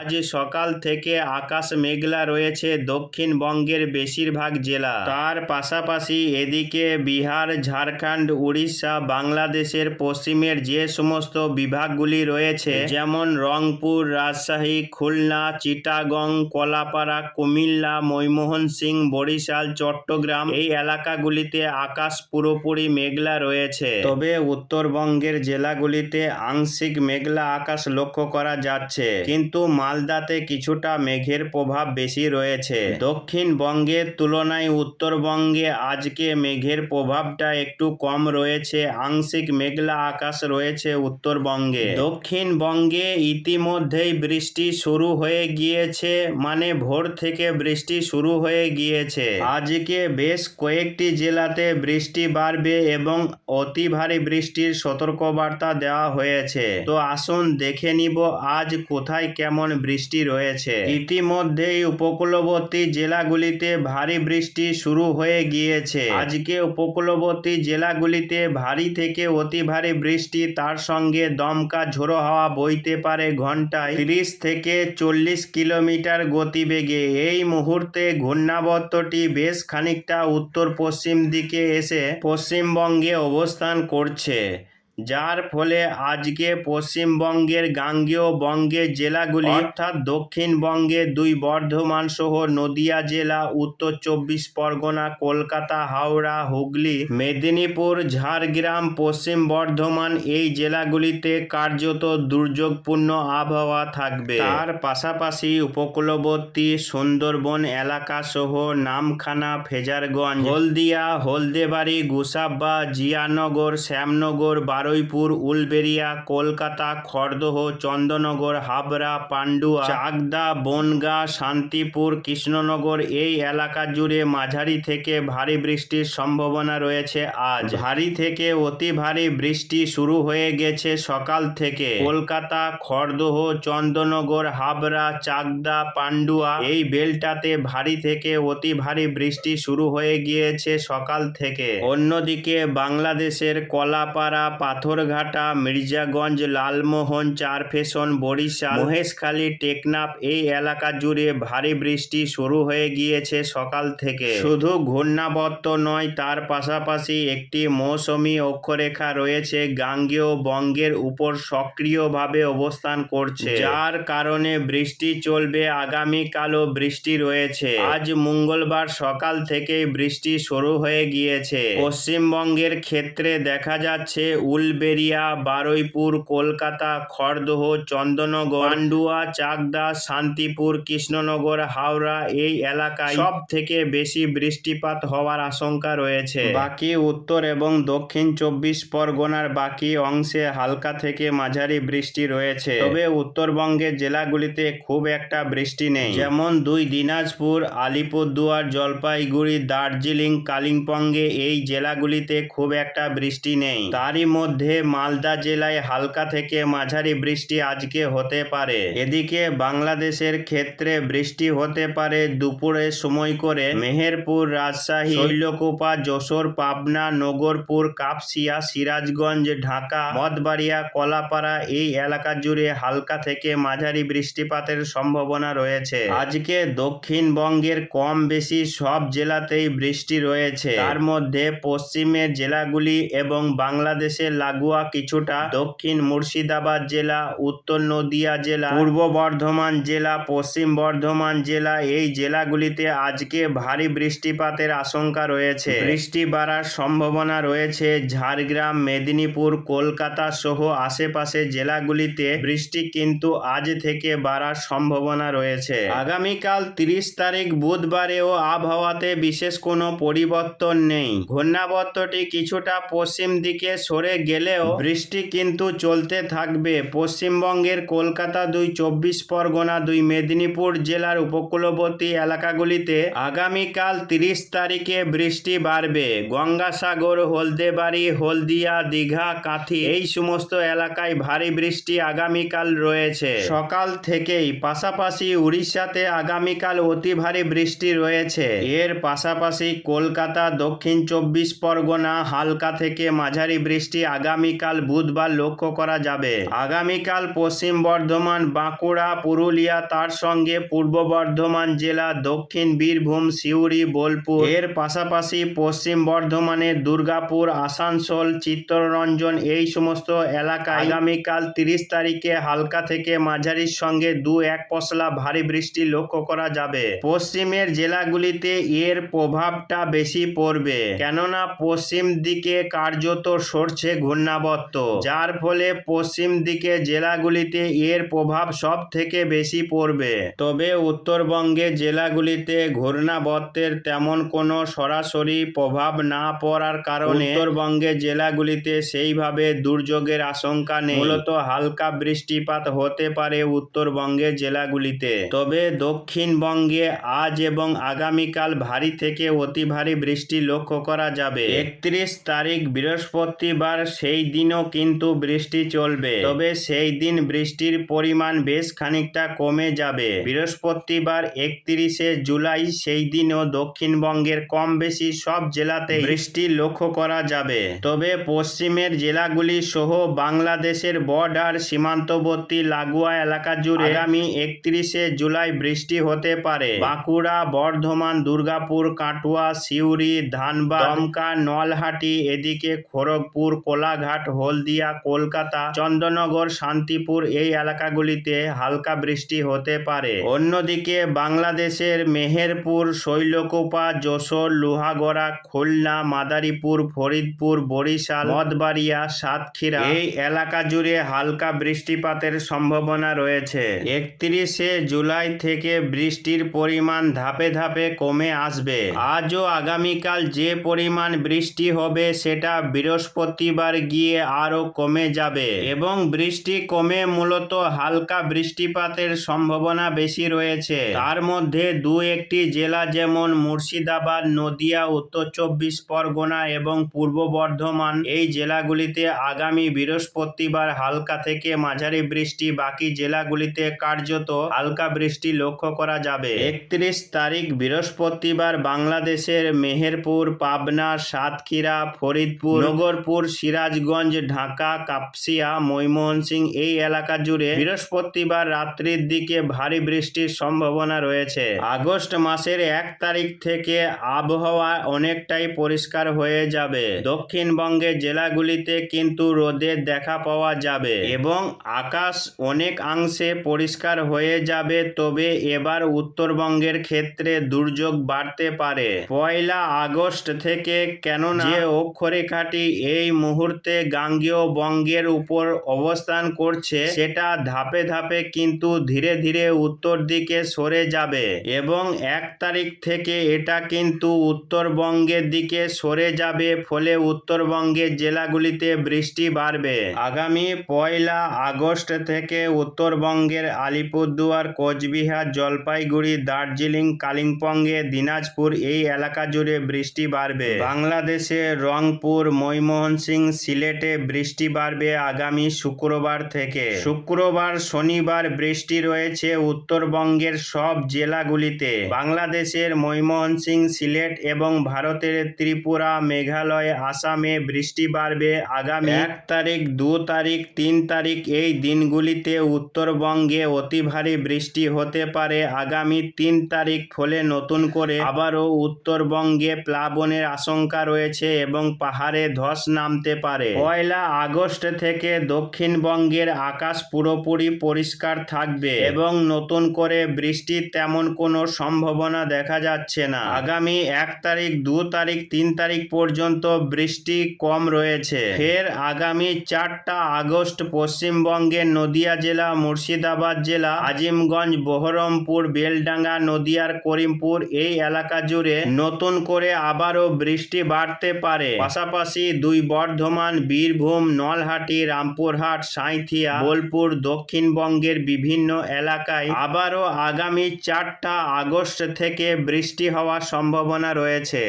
আজ সকাল থেকে আকাশ মেঘলা রয়েছে, দক্ষিণবঙ্গের বেশিরভাগ জেলা। তার পাশাপাশি এদিকে বিহার, ঝাড়খণ্ড, উড়িষ্যা, বাংলাদেশের পশ্চিমের যে সমস্ত বিভাগগুলি রয়েছে, যেমন রংপুর, রাজশাহী, খুলনা, চিটাগং, কলাপাড়া, কুমিল্লা ময়মোহন সিং বরিশাল, চট্টগ্রাম এই এলাকাগুলিতে আকাশ পুরোপুরি মেঘলা রয়েছে। তবে উত্তরবঙ্গের জেলাগুলিতে আংশিক মেঘলা আকাশ লক্ষ্য করা যাচ্ছে। কিন্তু মালদাতে কিছুটা মেঘের প্রভাব বেশি রয়েছে। দক্ষিণবঙ্গের তুলনায় উত্তরবঙ্গে আজকে মেঘের প্রভাবটা একটু কম রয়েছে। আংশিক মেঘলা আকাশ রয়েছে উত্তরবঙ্গে দক্ষিণবঙ্গে ইতিমধ্যেই বৃষ্টি শুরু হয়ে গিয়েছে মানে ভোর থেকে বৃষ্টি শুরু হয়ে গিয়েছে। আজকে বেশ কয়েকটি জেলাতে বৃষ্টি বাড়বে এবং অতি ভারী বৃষ্টির সতর্কবার্তা দেওয়া হয়েছে। তো আসুন দেখে নিব আজ কোথায় কেমন বৃষ্টি রয়েছে। ইতিমধ্যেই উপকূলবর্তী জেলাগুলিতে ভারী বৃষ্টি শুরু হয়ে গিয়েছে। আজকে উপকূলবর্তী জেলাগুলিতে ভারী থেকে অতি ভারী বৃষ্টি তার সঙ্গে দমকা ঝোড়ো হাওয়া বইতে পারে ঘন্টায় তিরিশ থেকে চল্লিশ কিলোমিটার গতিবেগে। এই মুহূর্তে ঘূর্ণাবর্তটি বেশ খানিকটা উত্তর পশ্চিম দিকে এসে পশ্চিমবঙ্গে অবস্থান করছে। যার ফলে আজকে পশ্চিমবঙ্গের গাঙ্গেয় বঙ্গের জেলাগুলি অর্থাৎ দক্ষিণবঙ্গের দুই বর্ধমান সহ নদিয়া জেলা উত্তর চব্বিশ পরগনা কলকাতা হাওড়া হুগলি মেদিনীপুর ঝাড়গ্রাম পশ্চিম বর্ধমান এই জেলাগুলিতে কার্যত দুর্যোগপূর্ণ আবহাওয়া থাকবে। তার পাশাপাশি উপকূলবর্তী সুন্দরবন এলাকা সহ নামখানা ফেজারগঞ্জ হলদিয়া হলদেবাড়ি গুসাব্বা জিয়ানগর শ্যামনগর বারুইপুর উলবেরিয়া কলকাতা, খড়দহ, চন্দননগর, হাবড়া, পান্ডুয়া, চাকদা, বনগা, শান্তিপুর, কৃষ্ণনগর এই এলাকা জুড়ে মাঝারি থেকে ভারী বৃষ্টির সম্ভাবনা রয়েছে আজ। ভারী থেকে অতি ভারী বৃষ্টি শুরু হয়ে গেছে সকাল থেকে। কলকাতা, খড়দহ, চন্দননগর, হাবড়া, চাকদা, পান্ডুয়া এই বেলটাতে ভারী থেকে অতি ভারী বৃষ্টি শুরু হয়ে গিয়েছে সকাল থেকে। অন্যদিকে বাংলাদেশের কলাপাড়া পাথরঘাটা, মির্জাগঞ্জ, লালমোহন চারফেশন বরিশাল, মহেশখালী, টেকনাফ এই এলাকা জুড়ে ভারী বৃষ্টি শুরু হয়ে গিয়েছে সকাল থেকে। শুধু ঘূর্ণাবর্ত নয়, তার পাশাপাশি একটি মৌসুমি অক্ষরেখা রয়েছে, গাঙ্গেয় বঙ্গের উপর সক্রিয়ভাবে অবস্থান করছে। যার কারণে বৃষ্টি চলবে, আগামীকালও বৃষ্টি রয়েছে। আজ মঙ্গলবার সকাল থেকেই বৃষ্টি শুরু হয়ে গিয়েছে। পশ্চিমবঙ্গের ক্ষেত্রে দেখা যাচ্ছে উলবেরিয়া বারুইপুর, কলকাতা, খড়দহ, চন্দননগর পান্ডুয়া চাকদা, শান্তিপুর, কৃষ্ণনগর, হাওড়া এই এলাকায় সব থেকে বেশি বৃষ্টিপাত হওয়ার আশঙ্কা রয়েছে। বাকি উত্তর এবং দক্ষিণ চব্বিশ পরগনার বাকি অংশে হালকা থেকে মাঝারি বৃষ্টি রয়েছে। তবে উত্তরবঙ্গের জেলাগুলিতে খুব একটা বৃষ্টি নেই। যেমন দুই দিনাজপুর, আলিপুরদুয়ার, জলপাইগুড়ি, দার্জিলিং, কালিম্পংয়ে এই জেলাগুলিতে খুব একটা বৃষ্টি নেই। তারই মধ্যে মালদা জেলায় হালকা থেকে মাঝারি বৃষ্টি আজকে হতে পারে। এদিকে বাংলাদেশের ক্ষেত্রে বৃষ্টি হতে পারে দুপুরে সময় করে মেহেরপুর, রাজশাহী, শৈলকুপা, যশোর, পাবনা, নগরপুর, কাপসিয়া, সিরাজগঞ্জ, ঢাকা মদবাড়িয়া কলাপাড়া এই এলাকা জুড়ে হালকা থেকে মাঝারি বৃষ্টিপাতের সম্ভাবনা রয়েছে। আজকে দক্ষিণবঙ্গের কম বেশি সব জেলাতেই বৃষ্টি রয়েছে। তার মধ্যে পশ্চিমের জেলাগুলি এবং বাংলাদেশের লাগোয়া কিছুটা দক্ষিণ মুর্শিদাবাদ জেলা, উত্তর নদিয়া জেলা, পূর্ব বর্ধমান জেলা, পশ্চিম বর্ধমান জেলা এই জেলাগুলিতে আজকে ভারী বৃষ্টিপাতের আশঙ্কা রয়েছে। বৃষ্টি বাড়ার সম্ভাবনা রয়েছে। ঝাড়গ্রাম, মেদিনীপুর, কলকাতা সহ আশেপাশের জেলাগুলিতে বৃষ্টি কিন্তু আজ থেকে বাড়ার সম্ভাবনা রয়েছে। আগামীকাল তিরিশ তারিখ বুধবারেও আবহাওয়াতে বিশেষ কোনো পরিবর্তন নেই। ঘূর্ণাবর্তটি কিছুটা পশ্চিম দিকে সরে গেলেও বৃষ্টি কিন্তু চলতে থাকবে। পশ্চিমবঙ্গের কলকাতা দুই, চব্বিশ পরগনা দুই, মেদিনীপুর জেলার উপকূলবর্তী এলাকাগুলিতে আগামীকাল তিরিশ তারিখে বৃষ্টি বাড়বে। গঙ্গাসাগর, হলদেবাড়ি, হলদিয়া, দীঘা, কাঁথি এই সমস্ত এলাকায় ভারী বৃষ্টি আগামীকাল রয়েছে। সকাল থেকেই পাশাপাশি উড়িষ্যাতে আগামীকাল অতি ভারী বৃষ্টি রয়েছে। এর পাশাপাশি কলকাতা, দক্ষিণ চব্বিশ পরগনা, হালকা থেকে মাঝারি বৃষ্টি আগামীকাল বুধবার লক্ষ্য করা যাবে। আগামীকাল পশ্চিম বর্ধমান, বাঁকুড়া, পুরুলিয়া, তার সঙ্গে পূর্ব বর্ধমান জেলা, দক্ষিণ বীরভূম, সিউড়ি, বোলপুর। এর পাশাপাশি পশ্চিম বর্ধমানের দুর্গাপুর, আসানসোল, চিত্তরঞ্জন এই সমস্ত এলাকায় আগামীকাল তিরিশ তারিখে হালকা থেকে মাঝারির সঙ্গে দু এক পশলা ভারী বৃষ্টি লক্ষ্য করা যাবে। পশ্চিমের জেলাগুলিতে এর প্রভাবটা বেশি পড়বে। কেননা পশ্চিম দিকে কার্যত সরছে ঘূর্ণাবর্ত, যার ফলে পশ্চিম দিকে জেলাগুলিতে এর প্রভাব সব থেকে বেশি পড়বে। তবে উত্তরবঙ্গে জেলাগুলিতে ঘূর্ণাবর্তের তেমন কোনো সরাসরি প্রভাব না পড়ার কারণে উত্তরবঙ্গে জেলাগুলিতে সেইভাবে দুর্যোগের আশঙ্কা নেই। মূলত হালকা বৃষ্টিপাত হতে পারে উত্তরবঙ্গে জেলাগুলিতে। তবে দক্ষিণবঙ্গে আজ এবং আগামীকাল ভারী থেকে অতি ভারী বৃষ্টি লক্ষ্য করা যাবে। একত্রিশ তারিখ বৃহস্পতিবার সেই দিনও কিন্তু বৃষ্টি চলবে। তবে সেই দিন বৃষ্টির পরিমাণ বেশ খানিকটা কমে যাবে। বৃহস্পতিবার একত্রিশে জুলাই সেই দিনও দক্ষিণবঙ্গের কম বেশি সব জেলাতে বৃষ্টি লক্ষ্য করা যাবে। তবে পশ্চিমের জেলাগুলি সহ বাংলাদেশের বর্ডার, সীমান্তবর্তী লাগোয়া এলাকা জুড়ে আগামী একত্রিশে জুলাই বৃষ্টি হতে পারে। বাঁকুড়া, বর্ধমান, দুর্গাপুর, কাটুয়া, সিউড়ি, ধানবাদ, দমকা, নলহাটি, এদিকে খড়গপুর কোলাঘাট হলদিয়া, কলকাতা, চন্দননগর, শান্তিপুর এই এলাকাগুলিতে হালকা বৃষ্টি হতে পারে। অন্যদিকে বাংলাদেশের মেহেরপুর, শৈলকোপা, যশোর, লোহাগড়া, খুলনা, মাদারীপুর, ফরিদপুর, বরিশাল মদবাড়িয়া সাতক্ষীরা এই এলাকা জুড়ে হালকা বৃষ্টিপাতের সম্ভাবনা রয়েছে। একত্রিশে জুলাই থেকে বৃষ্টির পরিমাণ ধাপে ধাপে কমে আসবে। আজও আগামীকাল যে পরিমাণ বৃষ্টি হবে সেটা বৃহস্পতিবার গিয়ে আরও কমে যাবে এবং বৃষ্টি কমে মূলত হালকা বৃষ্টিপাতের সম্ভাবনা বেশি রয়েছে। তার মধ্যে দু একটি জেলা যেমন মুর্শিদাবাদ, নদিয়া, উত্তর চব্বিশ পরগনা এবং পূর্ব বর্ধমান। এই জেলাগুলিতে আগামী বৃহস্পতিবার হালকা থেকে মাঝারি বৃষ্টি, বাকি জেলাগুলিতে কার্যত হালকা বৃষ্টি লক্ষ্য করা যাবে। একত্রিশ তারিখ বৃহস্পতিবার বাংলাদেশের মেহেরপুর, পাবনা, সাতক্ষীরা, ফরিদপুর, নগরপুর সিরাজগঞ্জ, ঢাকা, কাপসিয়া ময়মনসিং এই এলাকা জুড়ে বৃহস্পতিবার রাত্রির দিকে ভারী বৃষ্টির সম্ভাবনা রয়েছে। আগস্ট মাসের এক তারিখ থেকে আবহাওয়া অনেকটাই পরিষ্কার হয়ে যাবে। দক্ষিণবঙ্গের জেলাগুলিতে কিন্তু রোদের দেখা পাওয়া যাবে এবং আকাশ অনেকাংশে পরিষ্কার হয়ে যাবে, তবে এবার উত্তরবঙ্গের ক্ষেত্রে দুর্যোগ বাড়তে পারে। পয়লা আগস্ট থেকে কেননা যে অক্ষরেখাটি এই মুহূর্তে গাঙ্গেয় বঙ্গের উপর অবস্থান করছে, সেটা ধাপে ধাপে কিন্তু ধীরে ধীরে উত্তর দিকে সরে যাবে এবং এক তারিখ থেকে এটা কিন্তু উত্তরবঙ্গের দিকে সরে যাবে, ফলে উত্তরবঙ্গের জেলাগুলিতে বৃষ্টি বাড়বে। আগামী পয়লা আগস্ট থেকে উত্তরবঙ্গের আলিপুরদুয়ার, কোচবিহার, জলপাইগুড়ি, দার্জিলিং, কালিম্পংয়ে দিনাজপুর এই এলাকা জুড়ে বৃষ্টি বাড়বে। বাংলাদেশে রংপুর ময়মনসিং সিলেটে বৃষ্টি বাড়বে আগামী শুক্রবার থেকে। শুক্রবার শনিবার বৃষ্টি রয়েছে উত্তরবঙ্গের সব জেলাগুলিতে। বাংলাদেশের ময়মনসিং সিলেট এবং ভারতের ত্রিপুরা, মেঘালয়, আসামে বৃষ্টি বাড়বে আগামী এক তারিখ, দু তারিখ, তিন তারিখ এই দিনগুলিতে উত্তরবঙ্গে অতি ভারী বৃষ্টি হতে পারে। আগামী তিন তারিখ ফলে নতুন করে আবারও উত্তরবঙ্গে প্লাবনের আশঙ্কা রয়েছে এবং পাহাড়ে ধস নামতে পারে। পয়লা আগস্ট থেকে দক্ষিণবঙ্গের আকাশ পুরোপুরি পরিষ্কার থাকবে এবং নতুন করে বৃষ্টির তেমন কোনো সম্ভাবনা দেখা যাচ্ছে না। আগামী এক তারিখ, দু তারিখ, তিন তারিখ পর্যন্ত বৃষ্টি কম রয়েছে। ফের আগামী চারটা আগস্ট পশ্চিমবঙ্গের নদিয়া জেলা, মুর্শিদাবাদ জেলা, আজিমগঞ্জ, বহরমপুর, বেলডাঙ্গা নদিয়ার করিমপুর এই এলাকা জুড়ে নতুন করে আবারও বৃষ্টি বাড়তে পারে। পাশাপাশি দুই বর্ধমান, বীরভূম, নলহাটি, রামপুরহাট, সাঁইথিয়া, বোলপুর দক্ষিণবঙ্গের বিভিন্ন এলাকায় আবারও আগামী চারটা আগস্ট থেকে বৃষ্টি হওয়ার সম্ভাবনা রয়েছে।